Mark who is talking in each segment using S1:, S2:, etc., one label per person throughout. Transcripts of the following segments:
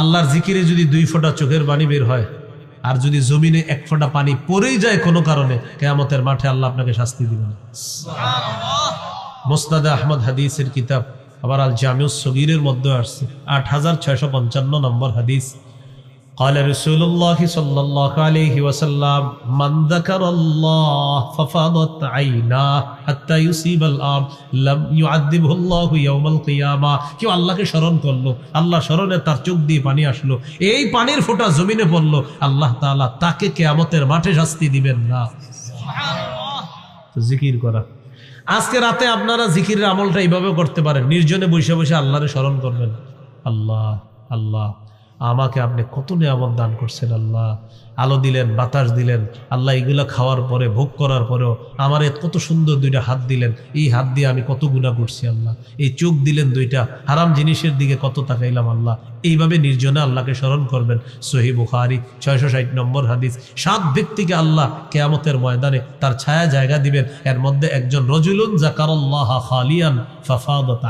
S1: আল্লাহর জিকিরে যদি দুই ফোঁটা চোখের পানি বের হয়, আর যদি জমিনে এক ফোঁটা পানি পড়েই যায় কোনো কারণে, কেয়ামতের মাঠে আল্লাহ আপনাকে শাস্তি দিবেন। মোস্তাদা আহমদ হাদিসের কিতাব, আবার আল জামিউ সগিরের মধ্যে আসছে। আট হাজার ছয়শো পঞ্চান্ন নম্বর হাদিস। قال رسول الله صلى الله عليه وسلم من ذكر الله ففاضت عيناه حتى يصيب الارض لم يعذبه الله يوم القيامه কেউ আল্লাহকে স্মরণ করলো আল্লাহ স্মরণে তার চোখ দিয়ে পানি আসলো এই পানির ফোঁটা জমিনে পড়লো আল্লাহ তাআলা তাকে কিয়ামতের মাঠে শাস্তি দিবেন না তো জিকির করা আজকে রাতে আপনারা জিকিরের আমলটা এইভাবে করতে পারেন নির্জনে বসে বসে আল্লাহরে স্মরণ করবেন আল্লাহ আল্লাহ আমাকে আপনি কত নিয়ামত দান করছেন আল্লাহ? আলো দিলেন, বাতাস দিলেন, আল্লাহ এগুলো খাওয়ার পরে, ভোগ করার পরেও আমার কত সুন্দর দুইটা হাত দিলেন, এই হাত দিয়ে আমি কত গুণা করছি আল্লাহ? এই চোখ দিলেন দুইটা, হারাম জিনিসের দিকে কত তাকাইলাম আল্লাহ? এইভাবে নির্জনে আল্লাহকে স্মরণ করবেন। সহি বুখারি, ছয়শো ষাট নম্বর হাদিস। সাত ব্যক্তিকে আল্লাহ কেয়ামতের ময়দানে তার ছায়া জায়গা দিবেন। এর মধ্যে একজন রজুলুন জাকারল্লাহ খালিয়ান ফাফাদত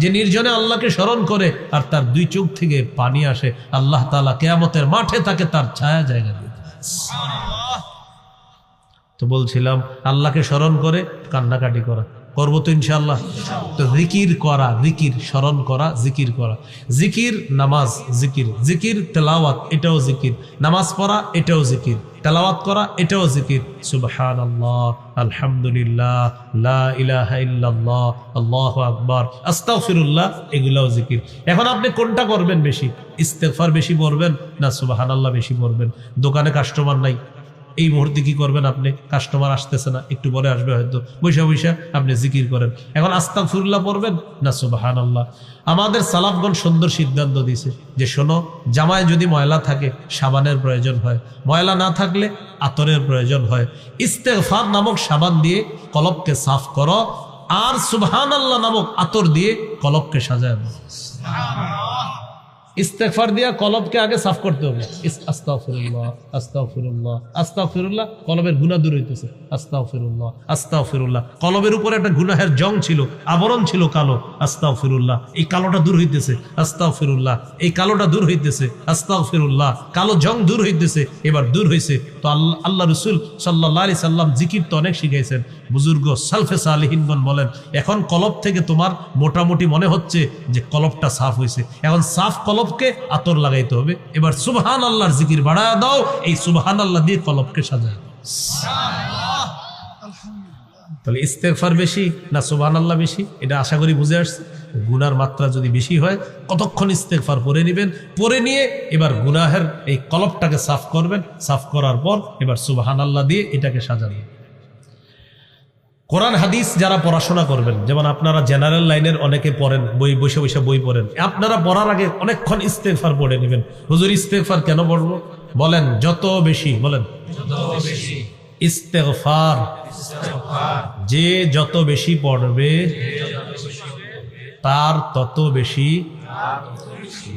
S1: যে নির্জনে আল্লাহকে স্মরণ করে আর তার দুই চোখ থেকে পানি আসে, আল্লাহ তালা কেয়ামতের মাঠে তাকে তার ছায়া জায়গা দিবে তো বলছিলাম, আল্লাহকে স্মরণ করে কান্নাকাটি করা। করব তো ইনশাল্লাহ তো জিকির করা, জিকির, স্মরণ করা, জিকির করা। জিকির, নামাজ, জিকির। জিকির, তেলাওয়াত, এটাও জিকির। নামাজ পড়া, এটাও জিকির। তেলাওয়াত করা, এটাও জিকির। সুবহান আল্লাহ আলহামদুলিল্লাহ, লা ইলাহা ইল্লাল্লাহ, আল্লাহু এগুলাও জিকির। এখন আপনি কোনটা করবেন বেশি? ইস্তেগফার বেশি পড়বেন না সুবাহান আল্লাহ বেশি পড়বেন? দোকানে কাস্টমার নাই এই মুহূর্তে কি করবেন আপনি? কাস্টমার আসতেছে না, একটু পরে আসবে হয়তো। বৈশা বৈশা, আপনি জিকির করেন। এখন আস্তাক ফুরুল্লাহ পড়বেন? না সুবাহান আল্লাহ আমাদের সালাফগণ সুন্দর সিদ্ধান্ত দিয়েছে যে, শোনো, জামায় যদি ময়লা থাকে, সাবানের প্রয়োজন হয়। ময়লা না থাকলে আতরের প্রয়োজন হয়। ইস্তেগফার নামক সাবান দিয়ে কলবকে সাফ করো। আর সুবহান আল্লাহ নামক আতর দিয়ে কলবকে সাজায় দাও ইস্তেগফার দিয়া কলবকে আগে সাফ করতে হবে। আস্তাগফিরুল্লাহ কলবের গুনাহ দূর হইতেছে। আস্তাগফিরুল্লাহ আস্তাগফিরুল্লাহ। কলবের উপরে একটা গুনাহের জং ছিল, আবরণ ছিল কালো। আস্তাগফিরুল্লাহ, এই কালোটা দূর হইতেছে। আস্তাগফিরুল্লাহ, এই কালোটা দূর হইতেছে। আস্তাগফিরুল্লাহ, কালো জং দূর হইতেছে। এবার দূর হইছে। তো আল্লাহ আল্লাহ রসুল সাল্লাহ আলি সাল্লাম জিকির তো অনেক শিখাইছেন। বুজুর্গ সালফে সালিহিনগণ বলেন, এখন কলব থেকে তোমার মোটামুটি মনে হচ্ছে যে কলবটা সাফ হয়েছে এখন সাফ কলবকে আতর লাগাইতে হবে। এবার সুবহান আল্লাহর জিকির বাড়ায় দাও, এই সুবহান আল্লাহ দিয়ে কলবকে সাজায় তাহলে ইস্তেগফার বেশি না সুবহান আল্লাহ বেশি? এটা আশা করি বুঝে আসছে। গুনার মাত্রা যদি বেশি হয়, কতক্ষণ ইস্তেগফার পরে নেবেন? পরে নিয়ে এবার গুনাহের এই কলবটাকে সাফ করবেন। সাফ করার পর এবার সুবহান আল্লাহ দিয়ে এটাকে সাজাবেন কোরআন হাদিস যারা পড়াশোনা করবেন, যেমন আপনারা জেনারেল লাইনের অনেকে পড়েন, বই বসে বসে বই পড়েন, আপনারা পড়ার আগে অনেকক্ষণ ইস্তেগফার পড়ে নেবেন। হুজুর, ইস্তেগফার কেন পড়ব? বলেন, যত বেশি, বলেন। ইস্তেগফার। যে যত বেশি পড়বে, তার তত বেশি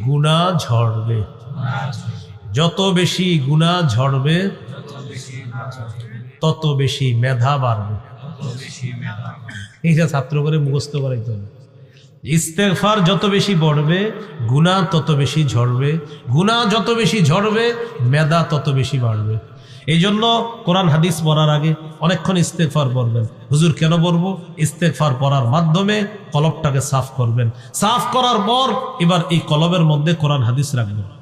S1: গুণা ঝরবে যত বেশি গুণা ঝরবে তত বেশি মেধা বাড়বে। এইটা ছাত্র করে মুখস্থ করাইতে হবে। ইস্তেগফার যত বেশি পড়বে গুণা তত বেশি ঝরবে গুণা যত বেশি ঝরবে, মেধা তত বেশি বাড়বে। এই জন্য কোরআন হাদিস পড়ার আগে অনেকক্ষণ ইস্তেগফার পড়বেন। হুজুর কেন পড়ব? ইস্তেগফার পড়ার মাধ্যমে কলবটাকে সাফ করবেন। সাফ করার পর এবার এই কলবের মধ্যে কোরআন হাদিস রাখবেন